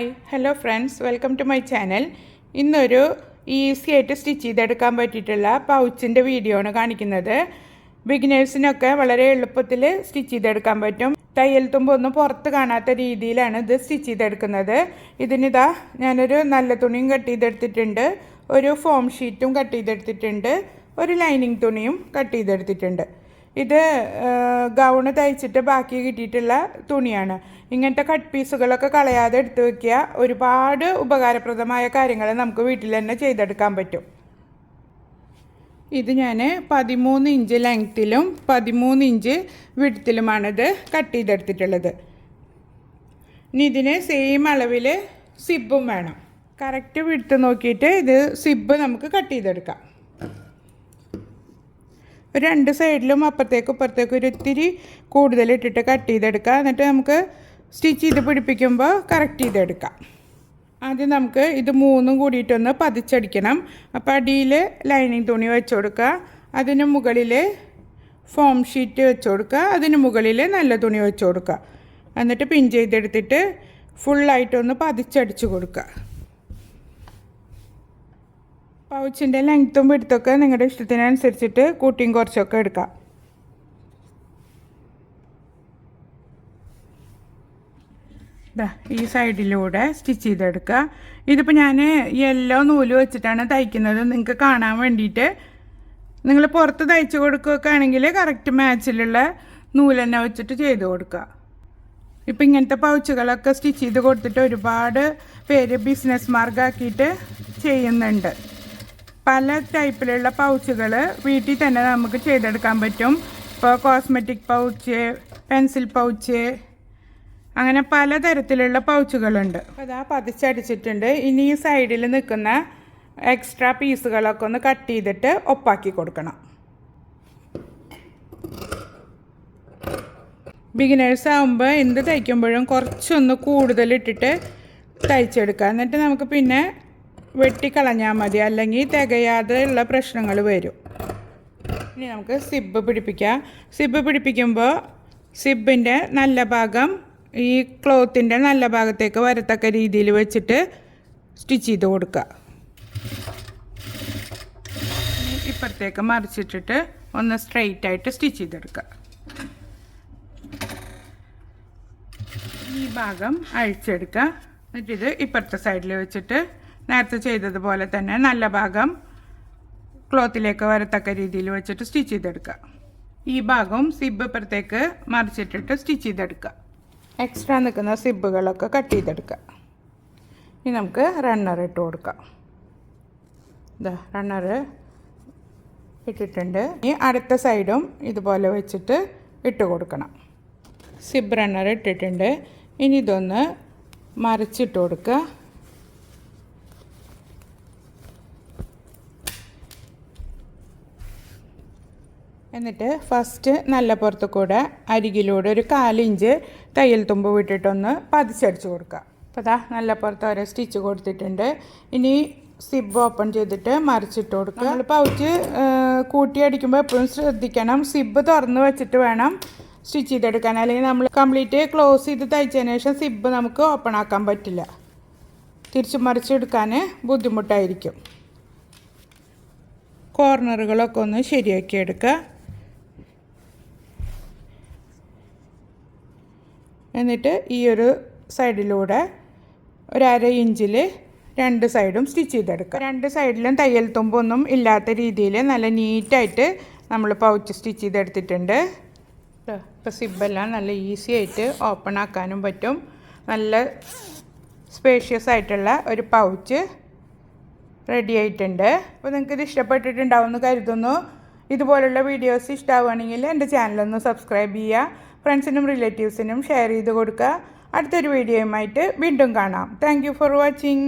Hi hello friends welcome to my channel. ഇന്നൊരു easy ആയിട്ട് stitch ചെയ്തെടുക്കാൻ പറ്റിയിട്ടുള്ള പൗച്ചിന്റെ വീഡിയോ ആണ് കാണിക്കുന്നത്. ബിഗിനേഴ്സിനൊക്കെ വളരെ എളുപ്പത്തിൽ സ്റ്റിച്ച് ചെയ്തെടുക്കാൻ പറ്റും. തയ്യൽ തുമ്പൊന്നും പുറത്ത് കാണാത്ത രീതിയിലാണ് ഇത് സ്റ്റിച്ച് ചെയ്തെടുക്കുന്നത്. ഇതിനിതാ ഞാനൊരു നല്ല തുണിയും കട്ട് ചെയ്തെടുത്തിട്ടുണ്ട്. ഒരു ഫോം ഷീറ്റും കട്ട് ചെയ്തെടുത്തിട്ടുണ്ട്. ഒരു ലൈനിങ് തുണിയും കട്ട് ചെയ്തെടുത്തിട്ടുണ്ട്. ഇത് ഗൗണ് തയ്ച്ചിട്ട് ബാക്കി കിട്ടിയിട്ടുള്ള തുണിയാണ്. ഇങ്ങനത്തെ കട്ട് പീസുകളൊക്കെ കളയാതെ എടുത്തു വെക്കുക. ഒരുപാട് ഉപകാരപ്രദമായ കാര്യങ്ങൾ നമുക്ക് വീട്ടിൽ തന്നെ ചെയ്തെടുക്കാൻ പറ്റും. ഇത് ഞാൻ പതിമൂന്ന് ഇഞ്ച് ലെങ്ത്തിലും പതിമൂന്ന് ഇഞ്ച് വിടുത്തിലുമാണിത് കട്ട് ചെയ്തെടുത്തിട്ടുള്ളത്. ഇനി ഇതിന് സെയിം അളവിൽ സിബും വേണം. കറക്റ്റ് വിടുത്ത് നോക്കിയിട്ട് ഇത് സിബ് നമുക്ക് കട്ട് ചെയ്തെടുക്കാം. ഒരു രണ്ട് സൈഡിലും അപ്പുറത്തേക്കും ഇപ്പുറത്തേക്കും ഒരു ഇത്തിരി കൂടുതൽ ഇട്ടിട്ട് കട്ട് ചെയ്തെടുക്കുക എന്നിട്ട് നമുക്ക് സ്റ്റിച്ച് ചെയ്ത് പിടിപ്പിക്കുമ്പോൾ കറക്റ്റ് ചെയ്തെടുക്കാം. ആദ്യം നമുക്ക് ഇത് മൂന്നും കൂടിയിട്ടൊന്ന് പതിച്ചടിക്കണം. അപ്പോൾ അടിയിൽ ലൈനിങ് തുണി വെച്ച് കൊടുക്കുക. അതിന് മുകളിൽ ഫോം ഷീറ്റ് വെച്ച് കൊടുക്കുക. അതിന് മുകളിൽ നല്ല തുണി വെച്ച് കൊടുക്കുക. എന്നിട്ട് പിൻ ചെയ്തെടുത്തിട്ട് ഫുള്ളായിട്ടൊന്ന് പതിച്ചടിച്ച് കൊടുക്കുക. പൗച്ചിന്റെ ലെങ്ത്തും പിടുത്തൊക്കെ നിങ്ങളുടെ ഇഷ്ടത്തിനനുസരിച്ചിട്ട് കൂട്ടിയും കുറച്ചൊക്കെ എടുക്കാം. ഈ സൈഡിലൂടെ സ്റ്റിച്ച് ചെയ്തെടുക്കുക. ഇതിപ്പോൾ ഞാൻ യെല്ലോ നൂൽ വെച്ചിട്ടാണ് തയ്ക്കുന്നത്. നിങ്ങൾക്ക് കാണാൻ വേണ്ടിയിട്ട് നിങ്ങൾ പുറത്ത് തയ്ച്ചു കൊടുക്കുകയൊക്കെ ആണെങ്കിൽ കറക്റ്റ് മാച്ചിലുള്ള നൂൽ തന്നെ വെച്ചിട്ട് ചെയ്ത് കൊടുക്കുക. ഇപ്പം ഇങ്ങനത്തെ പൗച്ചുകളൊക്കെ സ്റ്റിച്ച് ചെയ്ത് കൊടുത്തിട്ട് ഒരുപാട് പേര് ബിസിനസ് മാർഗമാക്കിയിട്ട് ചെയ്യുന്നുണ്ട്. പല ടൈപ്പിലുള്ള പൗച്ചുകൾ വീട്ടിൽ തന്നെ നമുക്ക് ചെയ്തെടുക്കാൻ പറ്റും. ഇപ്പോൾ കോസ്മെറ്റിക് പൗച്ച് പെൻസിൽ പൗച്ച് അങ്ങനെ പല തരത്തിലുള്ള പൗച്ചുകളുണ്ട്. അപ്പോൾ അതാ പതിച്ചടിച്ചിട്ടുണ്ട്. ഇനി ഈ സൈഡിൽ നിൽക്കുന്ന എക്സ്ട്രാ പീസുകളൊക്കെ ഒന്ന് കട്ട് ചെയ്തിട്ട് ഒപ്പാക്കി കൊടുക്കണം. ബിഗിനേഴ്സ് ആകുമ്പോൾ എന്ത് തയ്ക്കുമ്പോഴും കുറച്ചൊന്ന് കൂടുതൽ ഇട്ടിട്ട് തയ്ച്ചെടുക്കുക. എന്നിട്ട് നമുക്ക് പിന്നെ വെട്ടിക്കളഞ്ഞാൽ മതി. അല്ലെങ്കിൽ തികയാതെയുള്ള പ്രശ്നങ്ങൾ വരും. ഇനി നമുക്ക് സിബ് പിടിപ്പിക്കാം. സിബ് പിടിപ്പിക്കുമ്പോൾ സിബിന്റെ നല്ല ഭാഗം ഈ ക്ലോത്തിന്റെ നല്ല ഭാഗത്തേക്ക് വരത്തക്ക രീതിയിൽ വെച്ചിട്ട് സ്റ്റിച്ച് ചെയ്ത് കൊടുക്കുക. ഇപ്പുറത്തേക്ക് മറിച്ചിട്ടിട്ട് ഒന്ന് സ്ട്രെയിറ്റ് ആയിട്ട് സ്റ്റിച്ച് ചെയ്തെടുക്കുക. ഈ ഭാഗം അഴിച്ചെടുക്കുക. എന്നിട്ടിത് ഇപ്പുറത്തെ സൈഡിൽ വെച്ചിട്ട് നേരത്തെ ചെയ്തതുപോലെ തന്നെ നല്ല ഭാഗം ക്ലോത്തിലേക്ക് വരത്തക്ക രീതിയിൽ വെച്ചിട്ട് സ്റ്റിച്ച് ചെയ്തെടുക്കുക. ഈ ഭാഗവും സിബ് ഇപ്പുറത്തേക്ക് മറിച്ചിട്ടിട്ട് സ്റ്റിച്ച് ചെയ്തെടുക്കുക. എക്സ്ട്രാ നിൽക്കുന്ന സിബുകളൊക്കെ കട്ട് ചെയ്തെടുക്കുക. ഇനി നമുക്ക് റണ്ണർ ഇട്ട് കൊടുക്കാം. ഇതാ റണ്ണർ ഇട്ടിട്ടുണ്ട്. ഇനി അടുത്ത സൈഡും ഇതുപോലെ വെച്ചിട്ട് ഇട്ട് കൊടുക്കണം. സിബ് റണ്ണർ ഇട്ടിട്ടുണ്ട്. ഇനി ഇതൊന്ന് മറിച്ചിട്ട് കൊടുക്കുക. എന്നിട്ട് ഫസ്റ്റ് നല്ല പുറത്ത് കൂടെ അരികിലൂടെ ഒരു കാലിഞ്ച് തയ്യൽ തുമ്പ് വിട്ടിട്ടൊന്ന് പതിച്ചടിച്ച് കൊടുക്കുക അപ്പോൾ അതാ നല്ല പുറത്ത് ഓരോ സ്റ്റിച്ച് കൊടുത്തിട്ടുണ്ട്. ഇനി സിബ് ഓപ്പൺ ചെയ്തിട്ട് മറിച്ചിട്ട് കൊടുക്കുക നമ്മൾ പൗച്ച് കൂട്ടി അടിക്കുമ്പോൾ എപ്പോഴും ശ്രദ്ധിക്കണം. സിബ് തുറന്ന് വെച്ചിട്ട് വേണം സ്റ്റിച്ച് ചെയ്തെടുക്കാൻ. അല്ലെങ്കിൽ നമ്മൾ കംപ്ലീറ്റ് ക്ലോസ് ചെയ്ത് തയ്ച്ചതിന് ശേഷം സിബ് നമുക്ക് ഓപ്പൺ ആക്കാൻ പറ്റില്ല. തിരിച്ച് മറിച്ചെടുക്കാൻ ബുദ്ധിമുട്ടായിരിക്കും. കോർണറുകളൊക്കെ ഒന്ന് ശരിയാക്കി എടുക്കുക എന്നിട്ട് ഈ ഒരു സൈഡിലൂടെ ഒരു അര ഇഞ്ചിൽ രണ്ട് സൈഡും സ്റ്റിച്ച് ചെയ്തെടുക്കുക. രണ്ട് സൈഡിലും തയ്യൽ തുമ്പൊന്നും ഇല്ലാത്ത രീതിയിൽ നല്ല നീറ്റായിട്ട് നമ്മൾ പൗച്ച് സ്റ്റിച്ച് ചെയ്തെടുത്തിട്ടുണ്ട്. ഇപ്പോൾ സിബെല്ലാം നല്ല ഈസി ആയിട്ട് ഓപ്പൺ ആക്കാനും പറ്റും. നല്ല സ്പേഷ്യസ് ആയിട്ടുള്ള ഒരു പൗച്ച് റെഡി ആയിട്ടുണ്ട്. അപ്പോൾ നിങ്ങൾക്ക് ഇത് ഇഷ്ടപ്പെട്ടിട്ടുണ്ടാവും കരുതുന്നു. ഇതുപോലുള്ള വീഡിയോസ് ഇഷ്ടമാവുകയാണെങ്കിൽ എന്റെ ചാനലൊന്ന് സബ്സ്ക്രൈബ് ചെയ്യുക. ഫ്രണ്ട്സിനും റിലേറ്റീവ്സിനും ഷെയർ ചെയ്ത് കൊടുക്കുക. അടുത്തൊരു വീഡിയോയുമായിട്ട് വീണ്ടും കാണാം. Thank for watching